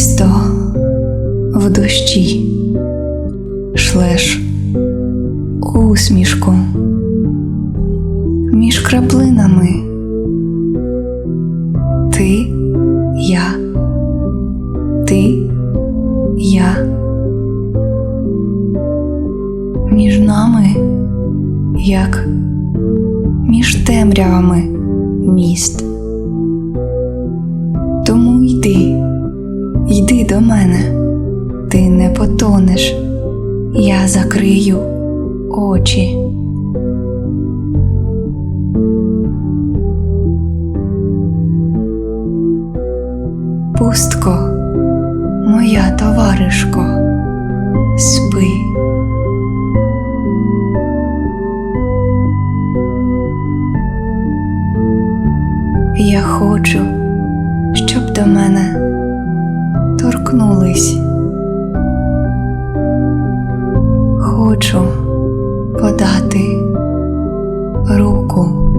місто в дощі, шлеш усмішку між краплинами. Ти я, ти я, між нами, як між темрявами міст. До мене, ти не потонеш, я закрию очі. Пустко, моя товаришко, спи. Я хочу, щоб до мене торкнулись. Хочу подати руку.